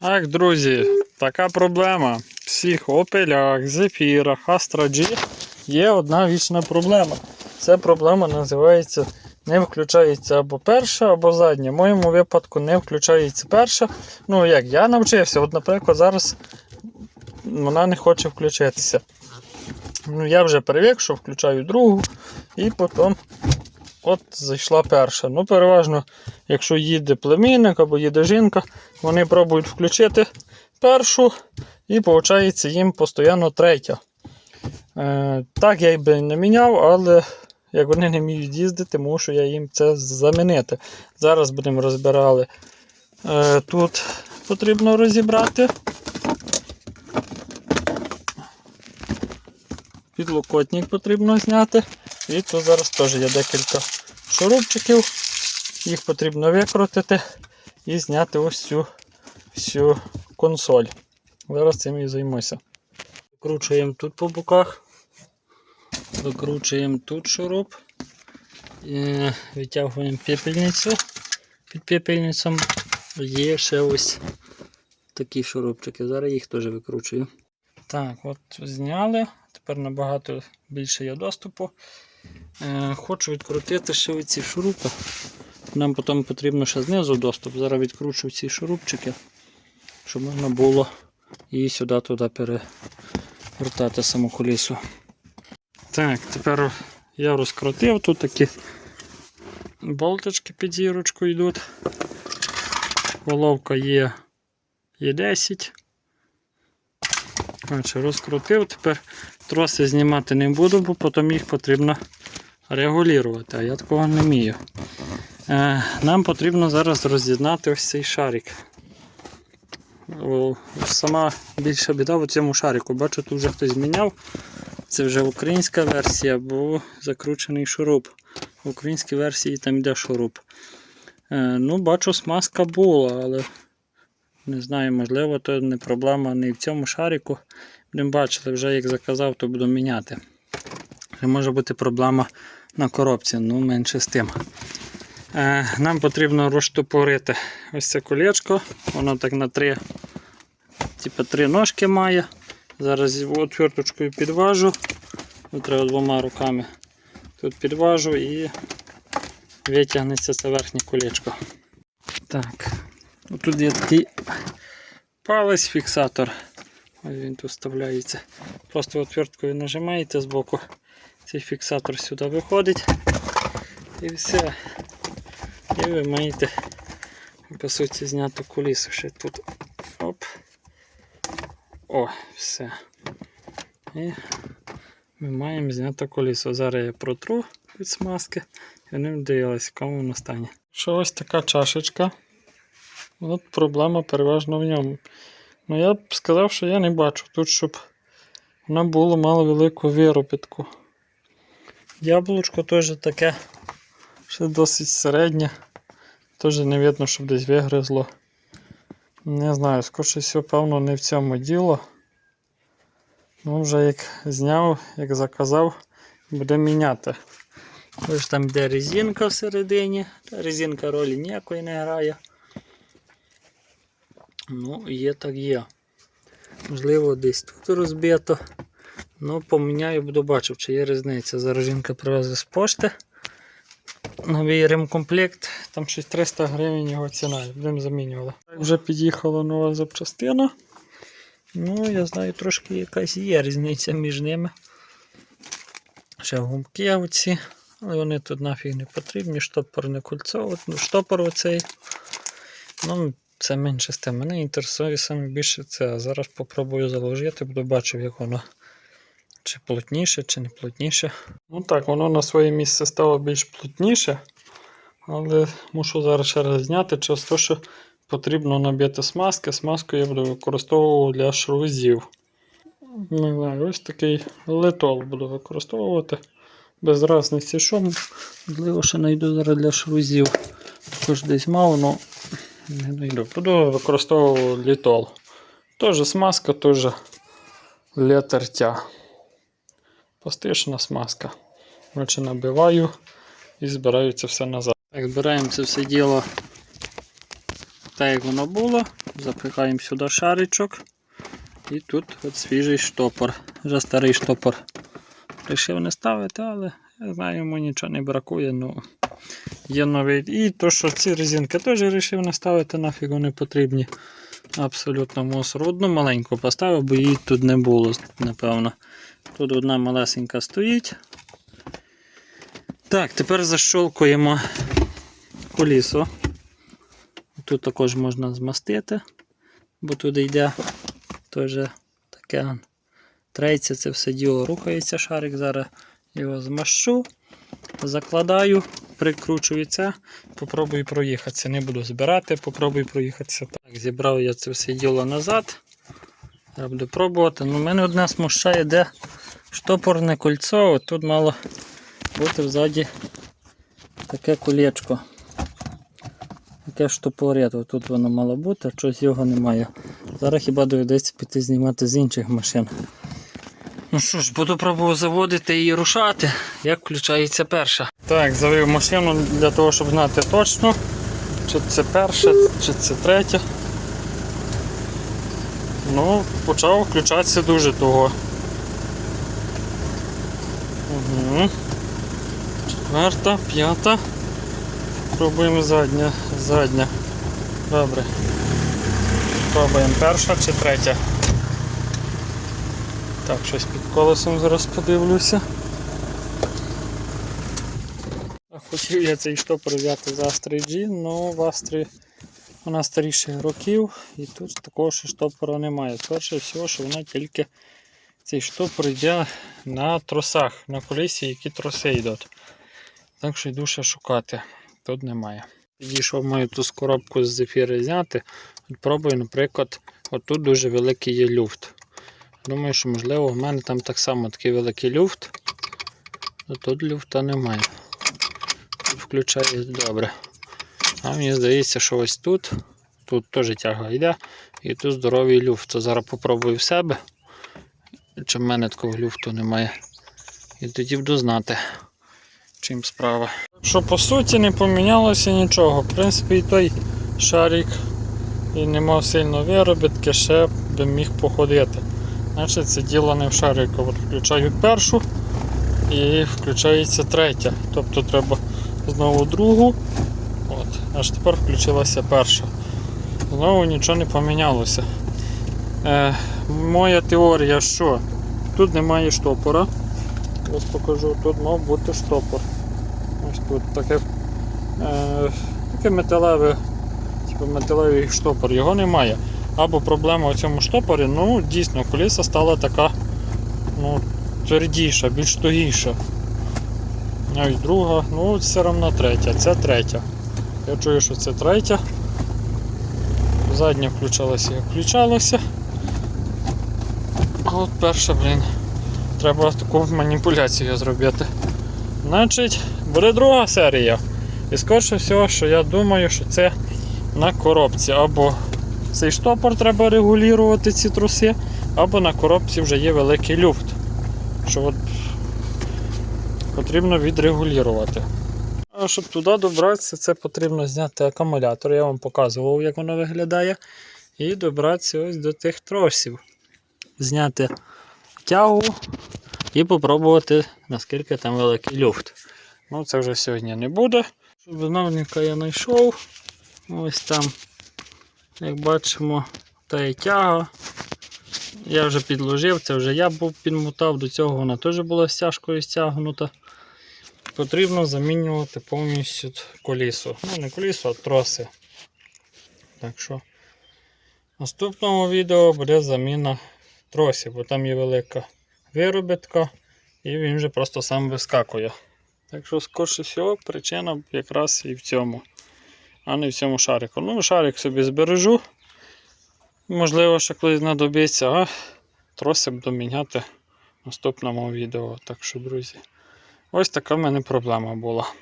Так, друзі, така проблема. В всіх опелях, зефірах, Astra-G є одна вічна проблема. Ця проблема називається не включається або перша, або задня. В моєму випадку не включається перша. Ну, як я навчився, от, наприклад, зараз вона не хоче включитися. Ну, я вже привик, що включаю другу, і потім от зайшла перша. Ну, переважно, якщо їде племінник або їде жінка, вони пробують включити першу, і виходить їм постійно третя. Е, так я би не міняв, але як вони не вміють їздити, мушу я їм це замінити. Зараз будемо розбирати. Е, тут потрібно розібрати. Підлокотник потрібно зняти. І тут зараз теж є декілька шурупчиків. Їх потрібно викрутити і зняти ось цю всю консоль. Зараз цим і займуся. Викручуємо тут по боках. Викручуємо тут шуруп. І витягуємо пепельницю. Під пепельницем є ще ось такі шурупчики. Зараз їх теж викручую. Так, от зняли. Тепер набагато більше є доступу. Е, хочу відкрутити ще оці шурупи. Нам потім потрібно ще знизу доступ. Зараз відкручу ці шурупчики, щоб можна було і сюди-туди перевертати саму колісу. Так, тепер я розкрутив. Тут такі болточки під зірочку йдуть. Головка є, є 10. Коротше, розкрутив, тепер троси знімати не буду, бо потім їх потрібно регулювати, а я такого не вмію. Е, нам потрібно зараз роз'єднати ось цей шарик. Сама більша біда в цьому шарику. Бачу, тут вже хтось зміняв. Це вже українська версія, бо закручений шуруп. В українській версії там йде шуруп. Е, ну, бачу, смазка була, але не знаю, можливо, то не проблема не в цьому шарику. Будемо бачили, вже як заказав, то буду міняти. Може бути проблема на коробці, ну менше з тим. Е, нам потрібно розштопорити ось це колечко. Воно так на три, типу, три ножки має. Зараз отверточкою підважу. Тут треба двома руками тут підважу і витягнеться це верхнє колечко. Так, тут є такий палець фіксатор. Ось він тут вставляється. Просто отверткою нажимаєте з боку. Цей фіксатор сюди виходить. І все. І ви маєте по суті зняти кулісу ще тут. Оп. О, все. І ми маємо зняти колесо. Зараз я протру від смазки і не дивилися, в якому воно стані. Що ось така чашечка. От проблема переважно в ньому. Ну я б сказав, що я не бачу тут, щоб вона була мала велику виробітку. Яблучко теж таке, ще досить середнє. Теж не видно, щоб десь вигризло. Не знаю, скоріше всього, певно, не в цьому діло. Ну, вже як зняв, як заказав, буде міняти. Ось там де резинка всередині. Резинка ролі ніякої не грає. Ну, є так є. Можливо, десь тут розбито. Ну, поміняю, буду бачив, чи є різниця. Зараз жінка привезла з пошти. Новий ремкомплект, там щось 300 гривень його ціна, будемо замінювали. Вже під'їхала нова запчастина. Ну, я знаю, трошки якась є різниця між ними. Ще гумки оці, але вони тут нафіг не потрібні, штопор не кольцо, ну, штопор оцей. Ну, це менше з тим. Мене інтересує саме більше це. А зараз попробую заложити, буду бачив, як воно чи плотніше, чи не плотніше. Ну так, воно на своє місце стало більш плотніше. Але мушу зараз ще раз зняти через те, що потрібно набити смазки. Смазку я буду використовувати для шрузів. Не знаю, ось такий литол буду використовувати. Без разниці що. Можливо, ще знайду зараз для шрузів. Також десь мало, але не знайду. Буду використовувати літол. Теж смазка, теж для. Пластична смазка. Коротше, набиваю і збираю це все назад. Так, збираємо це все діло так як воно було. Запихаємо сюди шаричок. І тут от свіжий штопор. Вже старий штопор. Рішив не ставити, але я знаю, йому нічого не бракує. Ну, є новий. І то, що ці резинки теж вирішив не ставити, нафіг вони потрібні. Абсолютно мусор. Одну маленьку поставив, бо її тут не було, напевно. Тут одна малесенька стоїть. Так, тепер защолкуємо колісо. Тут також можна змастити, бо туди йде теж таке трейця, це все діло рухається шарик. Зараз його змащу, закладаю, прикручую це, попробую проїхатися. Не буду збирати, попробую проїхатися. Так, зібрав я це все діло назад. Я буду пробувати. Ну, мене одне смущає, де штопорне кольцо. Тут мало бути взаді таке колечко. Таке штопорет. Тут воно мало бути, а щось його немає. Зараз хіба доведеться піти знімати з інших машин. Ну що ж, буду пробувати заводити і рушати, як включається перша. Так, завів машину для того, щоб знати точно, чи це перша, чи це третя. Ну, почав включатися дуже того. Угу. Четверта, п'ята. Пробуємо задня. Задня. Добре. Пробуємо перша чи третя. Так, щось під колесом зараз подивлюся. А Хотів я цей штопор взяти з Astri G, але в Astri вона старіших років і тут такого ще штопора немає. Перше всього, що вона тільки цей штопор йде на тросах, на колесі, які троси йдуть. Так що йду ще шукати. Тут немає. Підійшов маю ту коробку з зефіри зняти. От Пробую, наприклад, отут дуже великий є люфт. Думаю, що можливо в мене там так само такий великий люфт. А тут люфта немає. Включає добре. А мені здається, що ось тут, тут теж тяга йде, і тут здоровий люфт. То зараз попробую в себе, чи в мене такого люфту немає. І тоді буду знати, чим справа. Що по суті не помінялося нічого. В принципі, і той шарик і не мав сильно виробітки, ще би міг походити. Значить, це діло не в шарику. От включаю першу і включається третя. Тобто треба знову другу. От, аж тепер включилася перша. Знову нічого не помінялося. Е, моя теорія, що тут немає штопора. Ось покажу, тут мав бути штопор. Ось тут таке, е, таке металеве, типу металевий штопор, його немає. Або проблема у цьому штопорі, ну дійсно коліса стала така ну, твердіша, більш тугіша. Навіть друга, ну все одно третя, це третя. Я чую, що це третя. Задня включалася як включалася. От перша, блін, треба таку маніпуляцію зробити. Значить, буде друга серія. І скорше всього, що я думаю, що це на коробці. Або цей штопор треба регулювати ці труси, або на коробці вже є великий люфт. Що от потрібно відрегулювати. Щоб туди добратися, це потрібно зняти акумулятор. Я вам показував, як воно виглядає. І добратися ось до тих тросів. Зняти тягу і попробувати, наскільки там великий люфт. Ну, це вже сьогодні не буде. Виновника я знайшов. Ось там, як бачимо, та є тяга. Я вже підложив, це вже я був підмотав, до цього вона теж була стяжкою стягнута. Потрібно замінювати повністю колісо. Ну, не колісо, а троси. Так що в наступному відео буде заміна тросів, бо там є велика виробітка і він вже просто сам вискакує. Так що, скорше всього, причина якраз і в цьому, а не в цьому шарику. Ну, шарик собі збережу. Можливо, ще колись знадобиться, а троси буду міняти в наступному відео. Так що, друзі, ось така в мене проблема була.